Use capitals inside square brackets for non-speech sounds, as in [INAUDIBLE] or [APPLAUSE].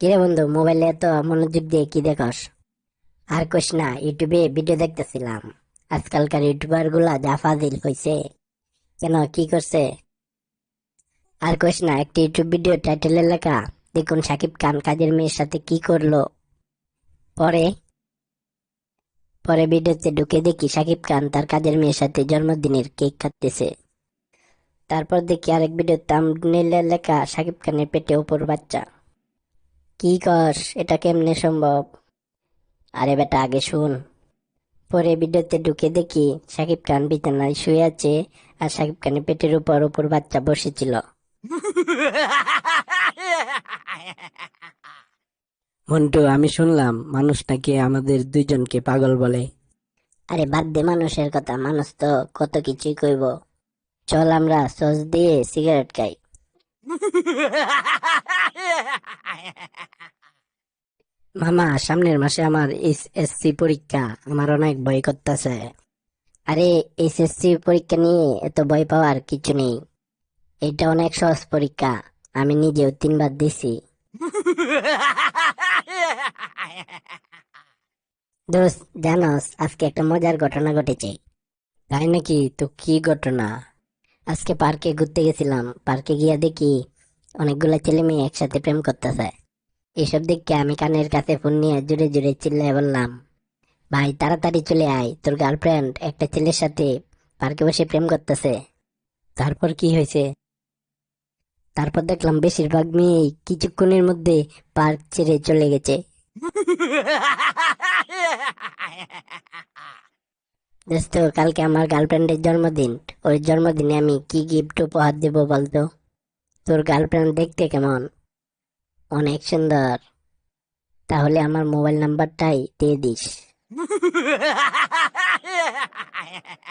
কিরে বন্ধু, মোবাইলে এত মনোযোগ দিয়ে কি দেখস? আর কোশ না, ইউটিউবে ভিডিও দেখতেছিলাম। আজকালকার ইউটিউবারগুলা যা ফাজিল হয়েছে কেন, কি করছে? আর কোশ না, একটি ইউটিউব ভিডিও টাইটেলের লেখা, দেখুন সাকিব খান, কাজের মেয়ের সাথে কি করল? পরে পরে ভিডিওতে ঢুকে দেখি সাকিব খান তার কাজের মেয়ের সাথে জন্মদিনের কেক কাটতেছে। তারপর দেখি আরেক ভিডিও তামনেলের লেখা, সাকিব খানের পেটে ওপর বাচ্চা। কি কস এটা কেমনে সম্ভব? আরে বেটা আগে শুন। পরে ভিডিওতে ঢুকে দেখি সাকিব খান বিছানায় শুয়ে আছে আর সাকিব খানের পেটের উপর উপর বাচ্চা বসেছিল। মন্টু আমি শুনলাম মানুষ নাকি আমাদের দুইজনকে পাগল বলে। আরে বাদ দে মানুষের কথা মানুষ তো কত কিছুই কইব। চল আমরা সস দিয়ে সিগারেট খাই। মামা, সামনের মাসে আমার এসএসসি পরীক্ষা। আমার অনেক ভয় করতেছে। আরে এসএসসি পরীক্ষা নিয়ে এত ভয় পাওয়ার কিছু নেই। এটা অনেক সহজ পরীক্ষা। আমি নিজেও তিনবার দিছি। দোস্ত, জানোস, আজকে একটা মজার ঘটনা ঘটেছে। তাই নাকি? তো কি ঘটনা? আজকে পার্কে ঘুরতে গেছিলাম। পার্কে গিয়া দেখি অনেকগুলা ছেলে মেয়ে একসাথে প্রেম করতেছে। এসব দেখে আমি কানের কাছে ফোন নিয়ে জুড়ে জুড়ে চিল্লায় বললাম, ভাই, তাড়াতাড়ি চলে আয়। তোর গার্লফ্রেন্ড একটা ছেলের সাথে পার্কে বসে প্রেম করতেছে। তারপর কি হয়েছে? তারপর দেখলাম বেশিরভাগ মেয়ে কিছুক্ষণের মধ্যে পার্ক ছেড়ে চলে গেছে। [LAUGHS] দোস্ত, কালকে আমার গার্লফ্রেন্ডের জন্মদিন। ওর জন্মদিনে আমি কি গিফট উপহার দেব বলতো? তোর গার্লফ্রেন্ড দেখতে কেমন? অনেক সুন্দর। তাহলে আমার মোবাইল নাম্বারটাই দিয়ে দিস। [LAUGHS]